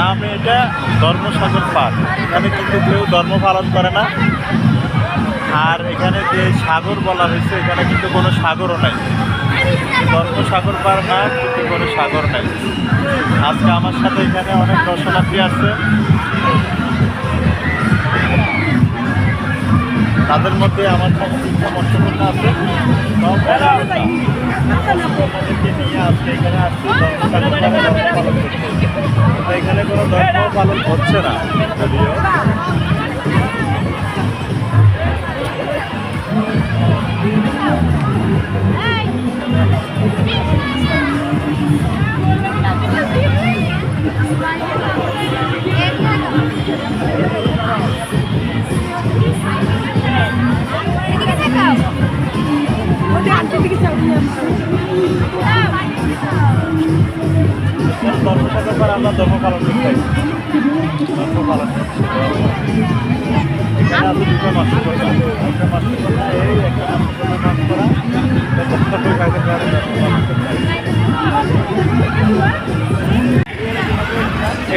নাম এটা ধর্মসাগর পার্ক এখানে কিন্তু কেউ ধর্ম পালন করে না। আর এখানে যে সাগর বলা হয়েছে, এখানে কিন্তু কোনো সাগরও নাই। ধর্মসাগর পার্ক না, কিন্তু কোনো সাগর নাই। আজকে আমার সাথে এখানে অনেক দর্শনার্থী আছে। তাদের মধ্যে আমার সাথে আছে। নিয়ে আজকে এখানে আসছি। পালন হচ্ছে না যদিও। আমরা ধর্ম পালন করতে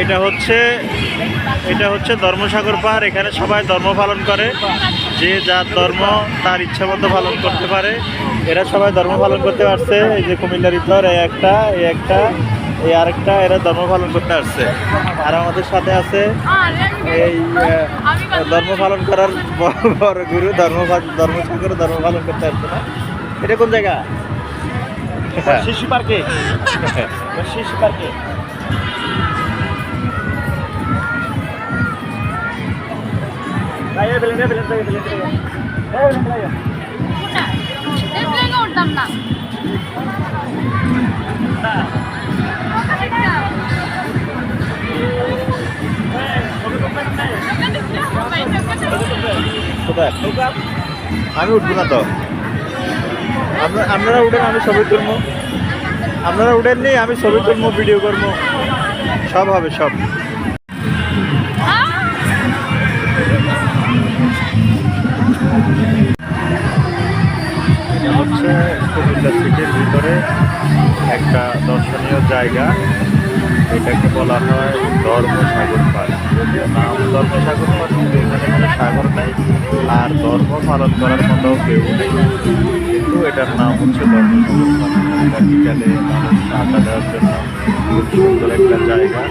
এটা হচ্ছে এটা হচ্ছে ধর্মসাগর পাহাড়। এখানে সবাই ধর্ম পালন করে। যে যার ধর্ম তার ইচ্ছা মতো পালন করতে পারে। এরা সবাই ধর্ম পালন করতে পারছে। এই যে কুমিল্লার ইতর, এই একটা এই একটা। এই আরেকটা এরা ধর্ম পালন করতে আসছে। আর আমাদের সাথে আছে এই ধর্ম পালন করার বড় বড় গুরু ধর্ম ধর্মসাগর ধর্ম পালন করতে আসছে না। এটা কোন জায়গা? হ্যাঁ। শিশু পার্কে? শিশু পার্কে? উঠতাম না। আমি উঠবো না তো। আপনারা উঠেন, আমি ছবি তুলবো। আপনারা উঠেননি আমি ছবি তুলবো ভিডিও করব। সব হবে, সব। হচ্ছে কুমিল্লা সিটির ভিতরে একটা দর্শনীয় জায়গা। এটাকে বলা হয় ধর্মসাগর যদিও নাম ধর্মসাগর কিন্তু এখানে সাগর নেই, আর ধর্ম পালন করার মতো কেউ নেই। কিন্তু এটার নাম হচ্ছে ধর্মসাগর এটা বিকালে মানুষ দেওয়ার জন্য খুব সুন্দর একটা জায়গা।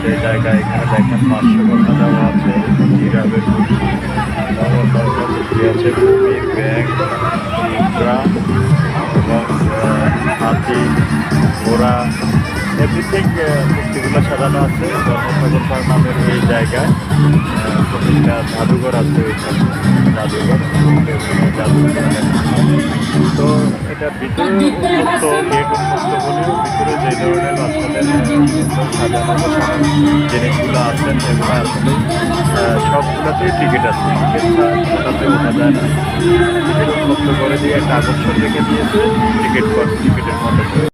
সেই জায়গায় এখানে দেখেন পাঁচশো কথা দেওয়া আছে মূর্তি আছে এবং হাতি, ঘোড়া এভরিথিং মূর্তিগুলো সাজানো আছে, ধর্মসাগর নামের এই জায়গায়। কুমিল্লা জাদুঘর আছে জাদুঘর তো এটা ভিতরে উন্মুক্ত, গেট উন্মুক্ত হলেও ভিতরে যে ধরনের বাচ্চাদের সাজানো জিনিসগুলো আছে, সেগুলো আসলে সবগুলোতেই টিকিট আছে। টিকিট ছাড়া ওঠা যায় না। টিকিট উন্মুক্ত করে দিয়ে একটা আকর্ষণ রেখে দিয়েছে, টিকিট টিকিটের মতো করে